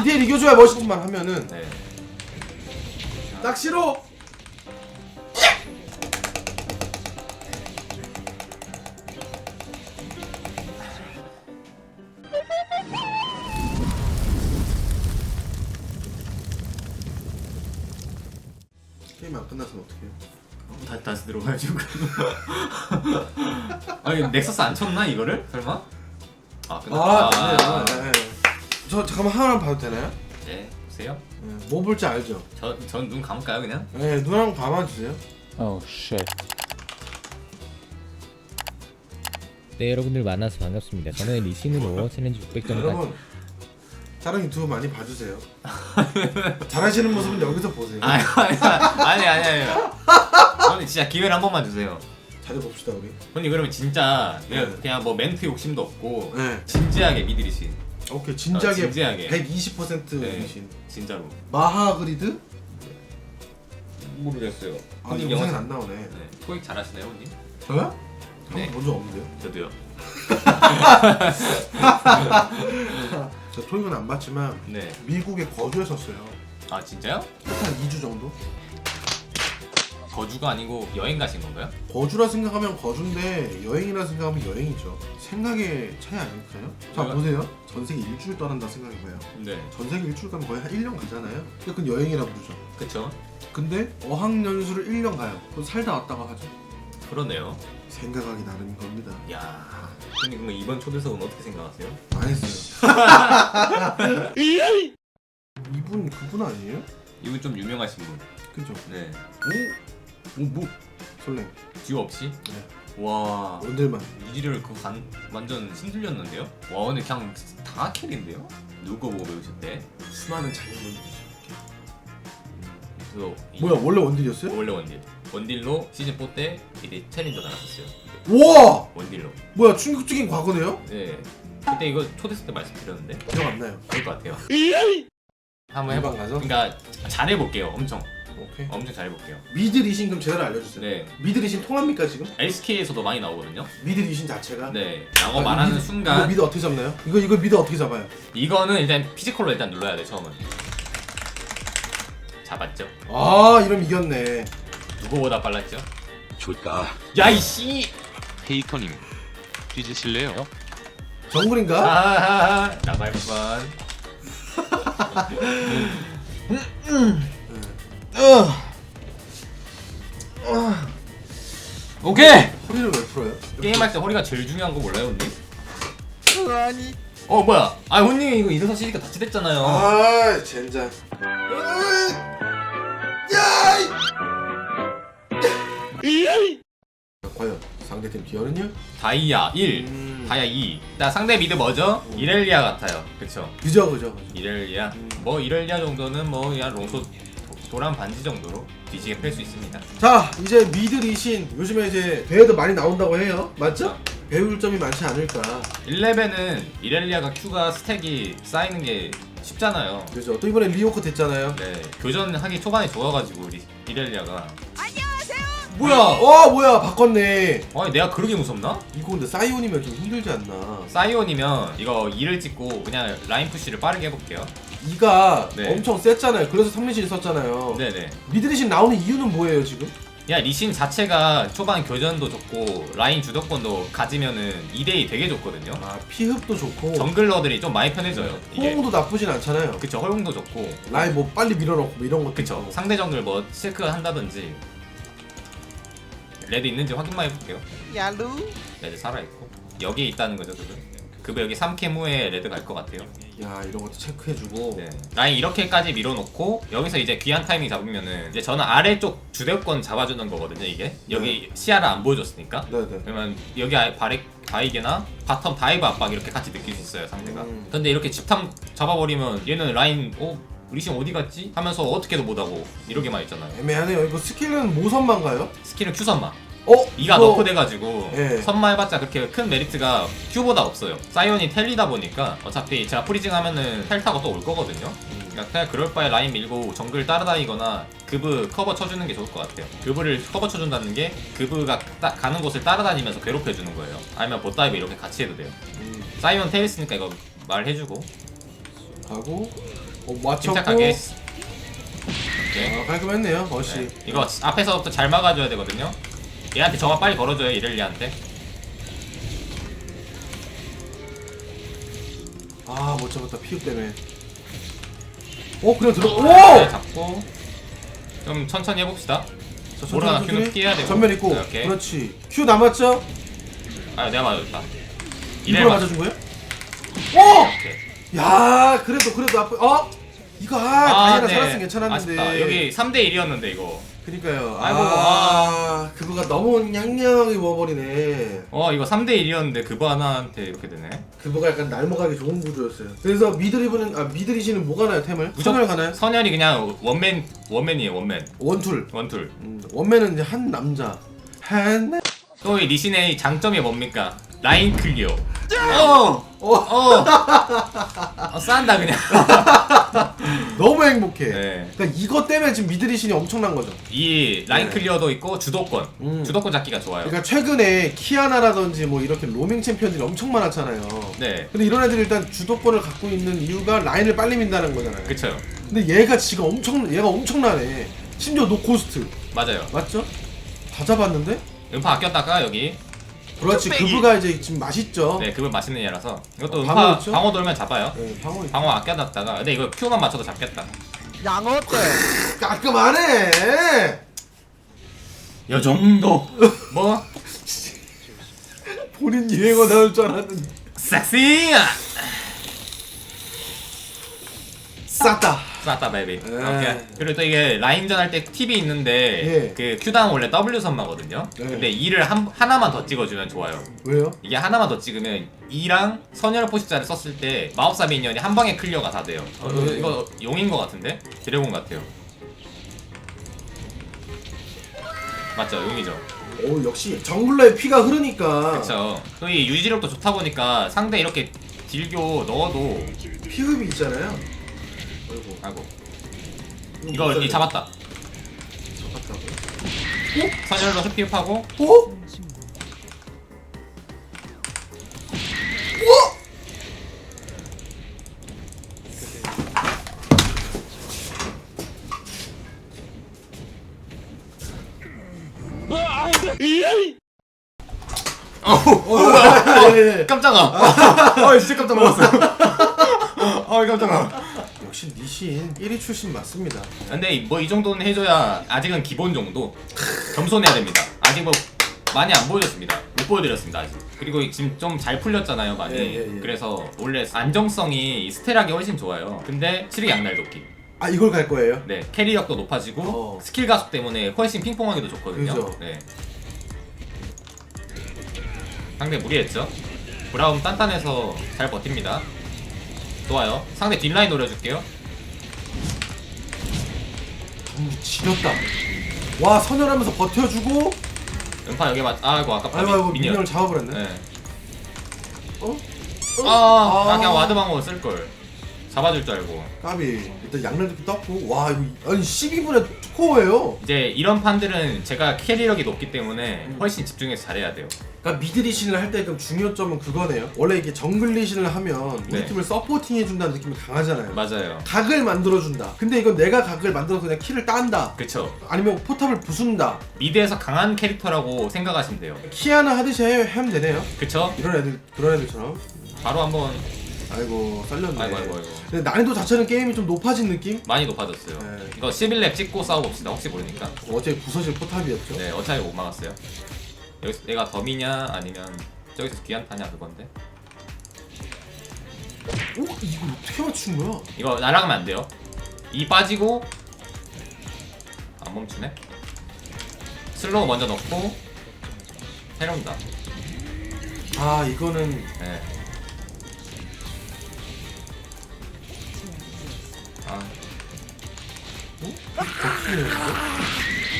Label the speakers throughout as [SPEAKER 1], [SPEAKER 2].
[SPEAKER 1] 이대일 이겨줘야 멋있지만 하면은
[SPEAKER 2] 네.
[SPEAKER 1] 딱 싫어. 게임 안 끝났으면 어떡해요?
[SPEAKER 2] 다, 다시 들어가야지 아니 넥서스 안 쳤나 이거를? 설마? 아 끝났다
[SPEAKER 1] 아, 네, 네, 네. 저 잠깐만 하나만 봐도 되나요?
[SPEAKER 2] 네 보세요
[SPEAKER 1] 네, 뭐 볼지 알죠?
[SPEAKER 2] 저전 눈 감을까요 그냥?
[SPEAKER 1] 네, 눈 한번 감아주세요.
[SPEAKER 3] Oh shit.
[SPEAKER 4] 네 여러분들 만나서 반갑습니다. 저는 리신으로 챌린지 600점까지
[SPEAKER 1] 여러분, 자랑 유튜브 많이 봐주세요. 잘하시는 모습은 여기서 보세요.
[SPEAKER 2] 아니 아니 아니 아니 아니 아니 진짜 기회를 한 번만 주세요
[SPEAKER 1] 잘해봅시다 우리.
[SPEAKER 2] 언니 그러면 진짜 그냥,
[SPEAKER 1] 네.
[SPEAKER 2] 그냥 뭐 멘트 욕심도 없고
[SPEAKER 1] 네.
[SPEAKER 2] 진지하게 미드리신
[SPEAKER 1] 오케이 진지하게,
[SPEAKER 2] 어, 진지하게.
[SPEAKER 1] 120%
[SPEAKER 2] 네.
[SPEAKER 1] 이신
[SPEAKER 2] 진짜로
[SPEAKER 1] 마하 그리드?
[SPEAKER 2] 모르겠어요
[SPEAKER 1] 아 근데 영상에 안 나오네.
[SPEAKER 2] 네. 토익 잘하시나요 언니?
[SPEAKER 1] 저요?
[SPEAKER 2] 네.
[SPEAKER 1] 네. 본적 없는데요?
[SPEAKER 2] 저도요
[SPEAKER 1] 저 토익은 안 봤지만
[SPEAKER 2] 네 아
[SPEAKER 1] 미국에 거주했었어요.
[SPEAKER 2] 진짜요?
[SPEAKER 1] 한 2주 정도?
[SPEAKER 2] 거주가 아니고 여행 가신 건가요?
[SPEAKER 1] 거주라 생각하면 거주인데 여행이라 생각하면 여행이죠. 생각의 차이 아닐까요? 자
[SPEAKER 2] 뭐가?
[SPEAKER 1] 보세요. 전 세계 일주일 떠난다 생각해봐요.
[SPEAKER 2] 네
[SPEAKER 1] 전 세계 일주일 가면 거의 한 1년 가잖아요. 그건 여행이라 부르죠.
[SPEAKER 2] 그쵸
[SPEAKER 1] 근데 어학연수를 1년 가요. 그럼 살다 왔다가 하죠.
[SPEAKER 2] 그러네요
[SPEAKER 1] 생각하기 나름인 겁니다.
[SPEAKER 2] 야 근데 그럼 이번 초대석은 어떻게 생각하세요?
[SPEAKER 1] 망했어요. 이분 그분 아니에요?
[SPEAKER 2] 이분 좀 유명하신 분
[SPEAKER 1] 그죠?
[SPEAKER 2] 네.
[SPEAKER 1] 오? 오 뭐? 설렘.
[SPEAKER 2] 듀오 없이?
[SPEAKER 1] 네.
[SPEAKER 2] 와
[SPEAKER 1] 원들만.
[SPEAKER 2] 이지를 그 간, 완전 신들렸는데요? 와 근데 그냥 다 킬인데요? 누구 보고 배우셨대?
[SPEAKER 1] 수많은 자녀분들이죠.
[SPEAKER 2] 그래서 이-
[SPEAKER 1] 뭐야 원래 원딜이었어요?
[SPEAKER 2] 원래 원딜 원딜로 시즌 4때 이제 챌린저 나갔었어요
[SPEAKER 1] 우와!
[SPEAKER 2] 원딜로
[SPEAKER 1] 뭐야 충격적인 과거네요?
[SPEAKER 2] 네 그때 이거 초대석 때 말씀드렸는데
[SPEAKER 1] 기억 안 나요.
[SPEAKER 2] 그럴 것 같아요 한번
[SPEAKER 1] 일반
[SPEAKER 2] 해봐
[SPEAKER 1] 가서?
[SPEAKER 2] 그러니까 잘해볼게요 엄청
[SPEAKER 1] 오케이.
[SPEAKER 2] 엄청 잘해볼게요
[SPEAKER 1] 미드 리신 그럼 제대로 알려주세요.
[SPEAKER 2] 네
[SPEAKER 1] 미드 리신 통합니까 지금?
[SPEAKER 2] LSK에서도 많이 나오거든요
[SPEAKER 1] 미드 리신 자체가?
[SPEAKER 2] 네 라고
[SPEAKER 1] 아,
[SPEAKER 2] 말하는
[SPEAKER 1] 미드- 이거
[SPEAKER 2] 순간
[SPEAKER 1] 미드 어떻게 잡나요? 이거 이거 미드 어떻게 잡아요?
[SPEAKER 2] 이거는 일단 피지컬로 일단 눌러야 돼 처음은 잡았죠
[SPEAKER 1] 아 이러면 이겼네.
[SPEAKER 2] 누구보다 빨랐죠
[SPEAKER 5] 좋다.
[SPEAKER 2] 야이씨
[SPEAKER 5] 페이커님 뒤지실래요?
[SPEAKER 1] 정글인가?
[SPEAKER 2] 아하하 나갈 뻔 이
[SPEAKER 1] 소리를 왜 풀어요?
[SPEAKER 2] 게임할 때 허리가 제일 중요한 거 몰라요 언니? 아니 어 뭐야 아 언니 이거 이래서 시니까 다치댔잖아요
[SPEAKER 1] 아 젠장. 과연 상대팀 디어는요?
[SPEAKER 2] 다이아 1
[SPEAKER 1] 음.
[SPEAKER 2] 다이아 2 일단 상대 미드 뭐죠? 이렐리아 같아요 그쵸
[SPEAKER 1] 그죠 그죠. 그죠.
[SPEAKER 2] 이렐리아
[SPEAKER 1] 음.
[SPEAKER 2] 뭐 이렐리아 정도는 뭐 그냥 롱소 도- 도란 반지 정도로 뒤지게 팰 수 있습니다
[SPEAKER 1] 자 이제 미드 리신 요즘에 이제 대회도 많이 나온다고 해요. 맞죠? 배울 점이 많지 않을까.
[SPEAKER 2] 11은 이렐리아가 Q가 스택이 쌓이는 게 쉽잖아요
[SPEAKER 1] 그죠? 또 이번에 리오크 됐잖아요.
[SPEAKER 2] 네 교전하기 초반에 좋아가지고 리, 이렐리아가 안녕하세요 뭐야
[SPEAKER 1] 어 뭐야 바꿨네.
[SPEAKER 2] 아니 내가 그러게 무섭나?
[SPEAKER 1] 이거 근데 사이온이면 좀 힘들지 않나?
[SPEAKER 2] 사이온이면 이거 2를 찍고 그냥 라인 푸시를 빠르게 해볼게요
[SPEAKER 1] 이가
[SPEAKER 2] 네.
[SPEAKER 1] 엄청 셌잖아요. 그래서 3리신 썼잖아요.
[SPEAKER 2] 네네
[SPEAKER 1] 미드 리신 나오는 이유는 뭐예요 지금?
[SPEAKER 2] 야 리신 자체가 초반 교전도 좋고 라인 주도권도 가지면은 2대2 되게 좋거든요
[SPEAKER 1] 아 피흡도 좋고
[SPEAKER 2] 정글러들이 좀 많이 편해져요 이게
[SPEAKER 1] 호응도 나쁘진 않잖아요.
[SPEAKER 2] 그쵸 허용도 좋고
[SPEAKER 1] 라인 뭐 빨리 밀어넣고 뭐 이런 것도
[SPEAKER 2] 그쵸
[SPEAKER 1] 있고.
[SPEAKER 2] 상대 정글 뭐 실크 한다든지 레드 있는지 확인만 해볼게요
[SPEAKER 6] 야루
[SPEAKER 2] 레드 살아 있고 여기에 있다는 거죠 그거 그거 여기 3캠 후에 레드 갈 것 같아요
[SPEAKER 1] 야 이런 것도 체크해주고
[SPEAKER 2] 네. 라인 이렇게까지 밀어놓고 여기서 이제 귀한 타이밍 잡으면은 이제 저는 아래쪽 주도권 잡아주는 거거든요 이게 여기 시야를 안 보여줬으니까
[SPEAKER 1] 네네.
[SPEAKER 2] 그러면 여기 아예 바이게나 바텀 다이브 압박 이렇게 같이 느낄 수 있어요 상대가
[SPEAKER 1] 음.
[SPEAKER 2] 근데 이렇게 집탐 잡아버리면 얘는 라인 어? 리신 어디 갔지? 하면서 어떻게도 못하고 이러게만 있잖아요
[SPEAKER 1] 애매하네요. 이거 스킬은 모선만 가요?
[SPEAKER 2] 스킬은 Q선마
[SPEAKER 1] 어?
[SPEAKER 2] 이가
[SPEAKER 1] 이거-
[SPEAKER 2] 너프 돼가지고
[SPEAKER 1] 예.
[SPEAKER 2] 선마 해봤자 그렇게 큰 메리트가 Q보다 없어요 사이온이 텔리다 보니까 어차피 제가 프리징 하면은 텔 타고 또 올 거거든요 그러니까 그냥 그럴 바에 라인 밀고 정글 따라다니거나 그브 커버 쳐주는 게 좋을 것 같아요 그브를 커버 쳐준다는 게 그브가 따- 가는 곳을 따라다니면서 괴롭혀주는 거예요 아니면 보다이브 이렇게 같이 해도 돼요
[SPEAKER 1] 음.
[SPEAKER 2] 사이언 테일스니까 이거 말해주고
[SPEAKER 1] 하고 어, 맞췄고
[SPEAKER 2] 침착하게.
[SPEAKER 1] 아, 깔끔했네요 어시
[SPEAKER 2] 네. 이거 앞에서부터 잘 막아줘야 되거든요. 얘한테 저만 빨리 걸어줘요 이렐리한테.
[SPEAKER 1] 아 못 잡았다 피우 때문에 어 그냥 들어
[SPEAKER 2] 네,
[SPEAKER 1] 오!
[SPEAKER 2] 잡고 좀 천천히 해봅시다.
[SPEAKER 1] 자, 천천히,
[SPEAKER 2] 큐는
[SPEAKER 1] 천천히.
[SPEAKER 2] 피해야 되고.
[SPEAKER 1] 전면 있고
[SPEAKER 2] 네, 오케이.
[SPEAKER 1] 그렇지 큐 남았죠?
[SPEAKER 2] 아 내가 맞았다. 맞-
[SPEAKER 1] 맞아준 거예요? 오!
[SPEAKER 2] 오케이.
[SPEAKER 1] 야 그래도 그래도 앞에 어? 이거 아, 다이애나 살았으면 괜찮았는데
[SPEAKER 2] 아쉽다. 여기 3대 1이었는데 이거.
[SPEAKER 1] 그니까요
[SPEAKER 2] 아이고,
[SPEAKER 1] 아, 그거가 너무 냥냥하게 먹어버리네
[SPEAKER 2] 어 이거 3대 1이었는데 그거 하나한테 이렇게 되네.
[SPEAKER 1] 그거가 약간 날먹하기 좋은 구조였어요 그래서 미드리브는 아 미드리시는 뭐 가 나요 템을? 선열 가나요?
[SPEAKER 2] 선열이 그냥 원맨 원맨이에요 원맨
[SPEAKER 1] 원툴
[SPEAKER 2] 원툴.
[SPEAKER 1] 음, 원맨은 이제 한 남자 한
[SPEAKER 2] 또 이 리신의 장점이 뭡니까? 라인 클리어.
[SPEAKER 1] 어! 어!
[SPEAKER 2] 어. 어 싼다 그냥.
[SPEAKER 1] 너무 행복해
[SPEAKER 2] 네.
[SPEAKER 1] 그러니까 이것 때문에 지금 미드리신이 엄청난 거죠
[SPEAKER 2] 이 라인
[SPEAKER 1] 네.
[SPEAKER 2] 클리어도 있고 주도권.
[SPEAKER 1] 음.
[SPEAKER 2] 주도권 잡기가 좋아요.
[SPEAKER 1] 그러니까 최근에 키아나라든지 뭐 이렇게 로밍 챔피언들이 엄청 많았잖아요
[SPEAKER 2] 네.
[SPEAKER 1] 근데 이런 애들이 일단 주도권을 갖고 있는 이유가 라인을 빨리 민다는 거잖아요
[SPEAKER 2] 그쵸.
[SPEAKER 1] 근데 얘가 지금 엄청 얘가 엄청나네 심지어 노코스트
[SPEAKER 2] 맞아요.
[SPEAKER 1] 맞죠? 다 잡았는데?
[SPEAKER 2] 음파 아꼈다가 여기
[SPEAKER 1] 그렇지. 그부가 이제 지금 맛있죠.
[SPEAKER 2] 네 그분 맛있는 얘라서. 이것도
[SPEAKER 1] 어,
[SPEAKER 2] 음파
[SPEAKER 1] 방어 있죠?
[SPEAKER 2] 방어 돌면 잡아요.
[SPEAKER 1] 네, 방어
[SPEAKER 2] 방어 아껴놨다가. 근데 이거 Q만 맞춰도 잡겠다.
[SPEAKER 3] 양어 때?
[SPEAKER 1] 깔끔하네.
[SPEAKER 2] 요 정도. 뭐?
[SPEAKER 1] 본인 유행어 나올 줄 알았는데.
[SPEAKER 2] 섹시.
[SPEAKER 1] 쌌다
[SPEAKER 2] 쌌다 베이비.
[SPEAKER 1] 네.
[SPEAKER 2] 오케이. 그리고 또 이게 라인전 할 때 팁이 있는데
[SPEAKER 1] 예.
[SPEAKER 2] 그 Q당 원래 W 선마거든요.
[SPEAKER 1] 네.
[SPEAKER 2] 근데 2를 한 하나만 더 찍어주면 좋아요.
[SPEAKER 1] 왜요?
[SPEAKER 2] 이게 하나만 더 찍으면 2랑 선열 포식자를 썼을 때 마법사 미니언이 한 방에 클리어가 다 돼요. 어, 이거,
[SPEAKER 1] 네.
[SPEAKER 2] 이거 용인 것 같은데? 드래곤 같아요. 맞죠, 용이죠.
[SPEAKER 1] 오 역시 정글러의 피가 흐르니까
[SPEAKER 2] 그쵸. 또이 유지력도 좋다 보니까 상대 이렇게 딜교 넣어도
[SPEAKER 1] 피흡이 있잖아요 아이고 못
[SPEAKER 2] 이거 이. 잡았다.
[SPEAKER 1] 잡았다고
[SPEAKER 2] 선열로 흡입하고
[SPEAKER 1] 어? 어, 예, 예.
[SPEAKER 2] 깜짝아. 어, 진짜 깜짝 놀랐어요. 어, 깜짝아.
[SPEAKER 1] 역시 니신 1위 출신 맞습니다
[SPEAKER 2] 근데 뭐 이 정도는 해줘야 아직은 기본 정도 겸손해야 됩니다. 아직 뭐 많이 안 보여줬습니다. 못 보여드렸습니다 아직. 그리고 지금 좀 잘 풀렸잖아요 많이.
[SPEAKER 1] 예, 예, 예.
[SPEAKER 2] 그래서 원래 안정성이 스텔하기 훨씬 좋아요. 근데 치르기 양날 돕기.
[SPEAKER 1] 아 이걸 갈 거예요?
[SPEAKER 2] 네 캐리력도 높아지고
[SPEAKER 1] 어.
[SPEAKER 2] 스킬 가속 때문에 훨씬 핑퐁하기도 좋거든요.
[SPEAKER 1] 그죠.
[SPEAKER 2] 네. 상대 무리했죠. 브라움 단단해서 잘 버팁니다. 좋아요. 상대 뒷라인 노려줄게요.
[SPEAKER 1] 전부 지렸다 와 선열하면서 버텨주고
[SPEAKER 2] 음파 여기 맞. 아이고 아깝다.
[SPEAKER 1] 아이고 아이고
[SPEAKER 2] 미니언.
[SPEAKER 1] 미니언을 잡아버렸네
[SPEAKER 2] 네.
[SPEAKER 1] 어?
[SPEAKER 2] 아,
[SPEAKER 1] 아.
[SPEAKER 2] 아, 그냥 와드 방어 쓸 걸. 잡아줄 줄 알고.
[SPEAKER 1] 까비 일단 양날도 떴고 와 이거 아니 12분의 스코어예요
[SPEAKER 2] 이제 이런 판들은 제가 캐리력이 높기 때문에 훨씬 집중해서 잘해야 돼요.
[SPEAKER 1] 그러니까 미드 리신을 할 때 그럼 중요점은 그거네요 원래 이게 정글 리신을 하면 우리
[SPEAKER 2] 네.
[SPEAKER 1] 팀을 서포팅 해준다는 느낌이 강하잖아요
[SPEAKER 2] 맞아요.
[SPEAKER 1] 각을 만들어준다 근데 이건 내가 각을 만들어서 그냥 킬을 딴다
[SPEAKER 2] 그쵸.
[SPEAKER 1] 아니면 포탑을 부순다
[SPEAKER 2] 미드에서 강한 캐릭터라고 생각하시면 돼요.
[SPEAKER 1] 키아나 하듯이 해- 하면 되네요
[SPEAKER 2] 그쵸?
[SPEAKER 1] 이런 애들 그런 애들처럼
[SPEAKER 2] 바로 한번.
[SPEAKER 1] 아이고 썰렸네
[SPEAKER 2] 아이고, 아이고, 아이고.
[SPEAKER 1] 근데 난이도 자체는 게임이 좀 높아진 느낌?
[SPEAKER 2] 많이 높아졌어요.
[SPEAKER 1] 네.
[SPEAKER 2] 이거 11렙 찍고 싸워봅시다. 혹시 모르니까.
[SPEAKER 1] 어제 부서질 포탑이었죠
[SPEAKER 2] 네, 어차피 못 막았어요. 여기서 내가 덤이냐 아니면 저기서 귀한 타냐 그건데.
[SPEAKER 1] 오? 이걸 어떻게 맞춘 거야?
[SPEAKER 2] 이거 날아가면 안 돼요. 이 빠지고 안 멈추네. 슬로우 먼저 넣고 해놓는다.
[SPEAKER 1] 아 이거는
[SPEAKER 2] 네. 아?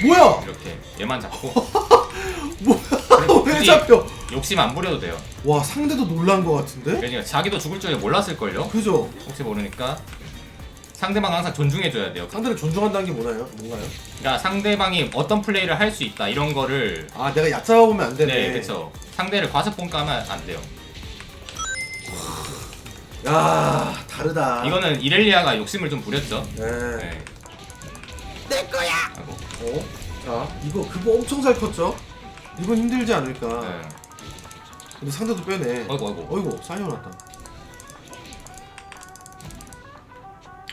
[SPEAKER 1] 뭐야?
[SPEAKER 2] 이렇게 얘만 잡고
[SPEAKER 1] 뭐야? 왜
[SPEAKER 2] 굳이-
[SPEAKER 1] 잡혀?
[SPEAKER 2] 욕심 안 부려도 돼요.
[SPEAKER 1] 와 상대도 놀란 거 같은데?
[SPEAKER 2] 그러니까 자기도 죽을 줄 몰랐을 걸요.
[SPEAKER 1] 그죠?
[SPEAKER 2] 혹시 모르니까 상대방 항상 존중해줘야 돼요.
[SPEAKER 1] 상대를 존중한다는 게 뭐나요? 뭔가요?
[SPEAKER 2] 그러니까 상대방이 어떤 플레이를 할 수 있다 이런 거를
[SPEAKER 1] 아 내가 얕잡아보면 안 되네
[SPEAKER 2] 네, 그렇죠. 상대를 과습 본가하면 안 돼요.
[SPEAKER 1] 야 다르다.
[SPEAKER 2] 이거는 이렐리아가 욕심을 좀 부렸죠.
[SPEAKER 1] 네.
[SPEAKER 2] 네. 내 거야. 하고.
[SPEAKER 1] 어? 자 이거 그거 엄청 잘 컸죠? 이건 힘들지 않을까.
[SPEAKER 2] 네.
[SPEAKER 1] 근데 상대도 빼네.
[SPEAKER 2] 어이구 어이구.
[SPEAKER 1] 어이구 쌓여놨다.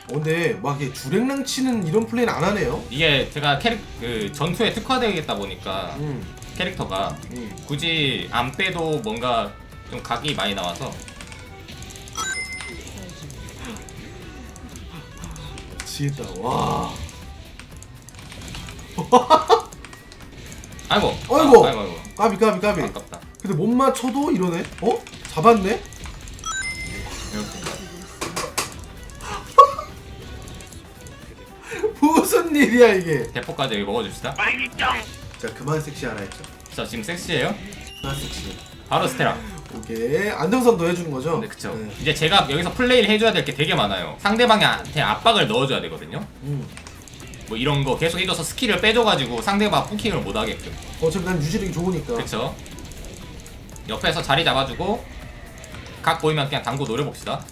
[SPEAKER 1] 어, 근데 막 이게 주랭랑 치는 이런 플레이는 안 하네요.
[SPEAKER 2] 이게 제가 캐릭 그 전투에 특화되겠다 보니까
[SPEAKER 1] 음,
[SPEAKER 2] 캐릭터가
[SPEAKER 1] 음.
[SPEAKER 2] 굳이 안 빼도 뭔가 좀 각이 많이 나와서
[SPEAKER 1] 지겠다. 와.
[SPEAKER 2] 아이고
[SPEAKER 1] 어이구.
[SPEAKER 2] 아, 아이고 아이고
[SPEAKER 1] 까비 까비 까비.
[SPEAKER 2] 아깝다
[SPEAKER 1] 근데 못 맞춰도 이러네. 어? 잡았네.
[SPEAKER 2] 이렇게.
[SPEAKER 1] 무슨 일이야 이게?
[SPEAKER 2] 대포까지 여기 먹어줍시다
[SPEAKER 1] 자 그만 섹시하라 했죠.
[SPEAKER 2] 자 지금 섹시해요
[SPEAKER 1] 그만 섹시.
[SPEAKER 2] 바로 스테라
[SPEAKER 1] 오케이 안정선도 해주는 거죠?
[SPEAKER 2] 네 그쵸
[SPEAKER 1] 네.
[SPEAKER 2] 이제 제가 여기서 플레이를 해줘야 될 게 되게 많아요 상대방한테 압박을 넣어줘야 되거든요
[SPEAKER 1] 음.
[SPEAKER 2] 뭐 이런 거 계속 해줘서 스킬을 빼줘가지고 상대방 포킹을 못 하게끔
[SPEAKER 1] 어차피 난 유지력이 좋으니까.
[SPEAKER 2] 그쵸 옆에서 자리 잡아주고 각 보이면 그냥 당구 노려봅시다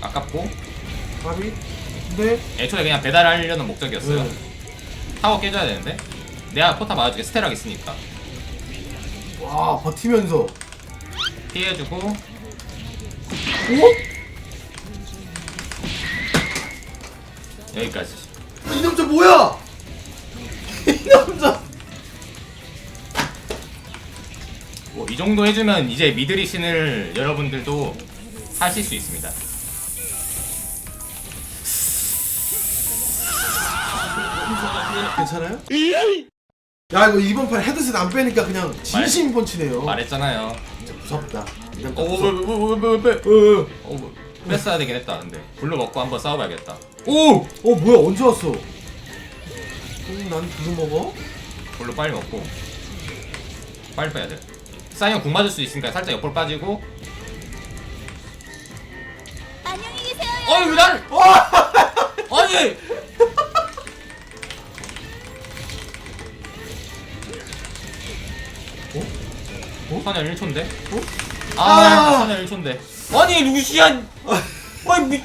[SPEAKER 2] 아깝고
[SPEAKER 1] 까비. 근데
[SPEAKER 2] 애초에 그냥 배달하려는 목적이었어요
[SPEAKER 1] 네.
[SPEAKER 2] 타워 깨줘야 되는데 내가 포탑 맞아줄게 스테락 있으니까
[SPEAKER 1] 와 버티면서.
[SPEAKER 2] 피해주고
[SPEAKER 1] 오?
[SPEAKER 2] 여기까지
[SPEAKER 1] 이 남자 뭐야? 이 남자.
[SPEAKER 2] 뭐 이 정도 해주면 이제 미드리신을 여러분들도 하실 수 있습니다
[SPEAKER 1] 괜찮아요? 야 이거 이번 판 헤드셋 안 빼니까 그냥 진심 펀치네요.
[SPEAKER 2] 말했잖아요
[SPEAKER 1] 진짜 무섭다. 이
[SPEAKER 2] 어. 뭐, 뺐어야 되긴 했다 근데 불러 먹고 한번 싸워봐야겠다
[SPEAKER 1] 오! 어 뭐야 언제 왔어? 음, 난 그거 먹어?
[SPEAKER 2] 불로 빨리 먹고 빨리 빼야 돼 사이언 궁 맞을 수 있으니까 살짝 옆으로 빠지고
[SPEAKER 3] 안녕히 계세요.
[SPEAKER 2] 아니 왜 나를 아니
[SPEAKER 1] 어?
[SPEAKER 2] 선열 1초인데?
[SPEAKER 1] 어?
[SPEAKER 2] 아,
[SPEAKER 1] 아!
[SPEAKER 2] 선열 1초인데 아니 루시안 아니 미...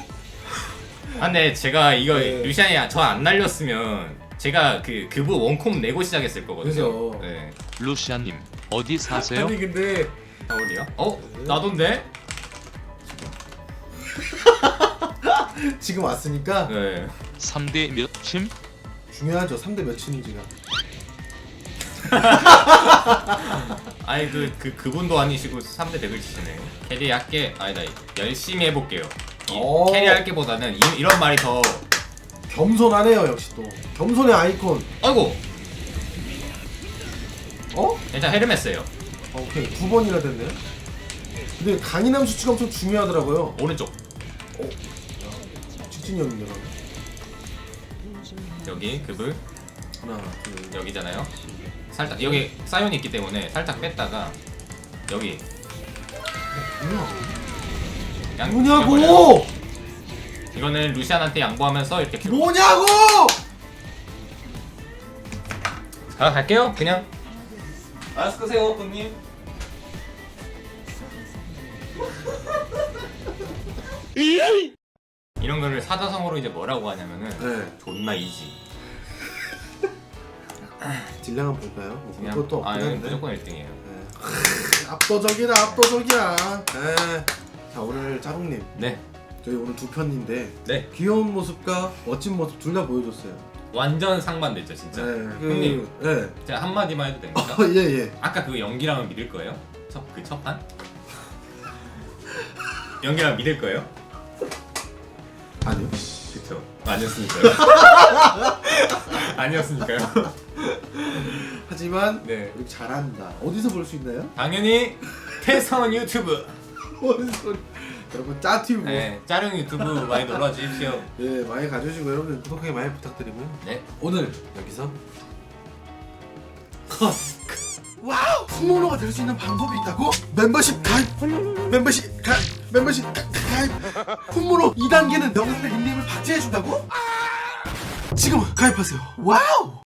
[SPEAKER 2] 아 근데 제가 이거
[SPEAKER 1] 네.
[SPEAKER 2] 루시안이 저 안 날렸으면 제가 그 그부 원콤 내고 시작했을 거거든요
[SPEAKER 1] 그죠.
[SPEAKER 2] 네
[SPEAKER 5] 루시안님 어디 사세요?
[SPEAKER 1] 아니 근데
[SPEAKER 2] 서울이요? 어? 나돈데?
[SPEAKER 1] 지금 왔으니까
[SPEAKER 2] 네
[SPEAKER 5] 3대 몇 침?
[SPEAKER 1] 중요하죠 3대 몇친인지가
[SPEAKER 2] 아니 그, 그 그분도 아니시고 3대 100을 치시네. 캐리 할게. 아니다 열심히 해볼게요. 이,
[SPEAKER 1] 오.
[SPEAKER 2] 캐리 할게보다는 이, 이런 말이 더
[SPEAKER 1] 겸손하네요 역시 또. 겸손의 아이콘.
[SPEAKER 2] 아이고!
[SPEAKER 1] 어?
[SPEAKER 2] 일단 헤르메스예요.
[SPEAKER 1] 어, 오케이. 두 번이나 됐네. 근데 강인함 수치가 엄청 중요하더라고요.
[SPEAKER 2] 오른쪽.
[SPEAKER 1] 직진이 형인데 나
[SPEAKER 2] 여기 그브
[SPEAKER 1] 하나 둘
[SPEAKER 2] 여기잖아요 살짝 여기 사이온이 있기 때문에 살짝 뺐다가 여기. 양 죽여버려요.
[SPEAKER 1] 뭐냐고?
[SPEAKER 2] 이거는 루시안한테 양보하면서 이렇게 큐
[SPEAKER 1] 뭐냐고!
[SPEAKER 2] 자 갈게요. 그냥. 알아서 끄세요 형님. 이런 거를 사자성어로 이제 뭐라고 하냐면은
[SPEAKER 1] 네.
[SPEAKER 2] 존나 이지
[SPEAKER 1] 딜량 한번 볼까요? 뭐
[SPEAKER 2] 그냥
[SPEAKER 1] 그것도
[SPEAKER 2] 아
[SPEAKER 1] 없긴
[SPEAKER 2] 여기
[SPEAKER 1] 한데
[SPEAKER 2] 무조건 1등이에요
[SPEAKER 1] 네. 압도적이다 압도적이야 네. 자 오늘 짜롱님
[SPEAKER 2] 네
[SPEAKER 1] 저희 오늘 두 편인데
[SPEAKER 2] 네.
[SPEAKER 1] 귀여운 모습과 멋진 모습 둘 다 보여줬어요
[SPEAKER 2] 완전 상반됐죠 진짜
[SPEAKER 1] 네.
[SPEAKER 2] 형님.
[SPEAKER 1] 그, 네.
[SPEAKER 2] 제가 한마디만 해도 됩니까?
[SPEAKER 1] 어, 예, 예.
[SPEAKER 2] 아까 그 연기랑은 믿을 거예요? 첫, 그 첫판? 연기랑 믿을 거예요?
[SPEAKER 1] 아니요.
[SPEAKER 2] 그쵸 아니었으니까요 아니었으니까요
[SPEAKER 1] 하지만
[SPEAKER 2] 네
[SPEAKER 1] 이렇게 잘한다. 어디서 볼 수 있나요?
[SPEAKER 2] 당연히 태선 유튜브
[SPEAKER 1] 뭔 소리. 여러분 짜튜브. 네.
[SPEAKER 2] 네 짜릉 유튜브 많이 놀러 주십시오
[SPEAKER 1] 많이 가져주시고 여러분들 구독하기 많이 부탁드리고요.
[SPEAKER 2] 네
[SPEAKER 1] 오늘 여기서 컷. 와우! 풍모노가 될 수 있는 방법이 있다고? 멤버십 가입! 멤버십 가입! 멤버십 가, 가입! 풍모노 2단계는 영상의 닉네임을 박제해준다고? 지금 가입하세요. 와우!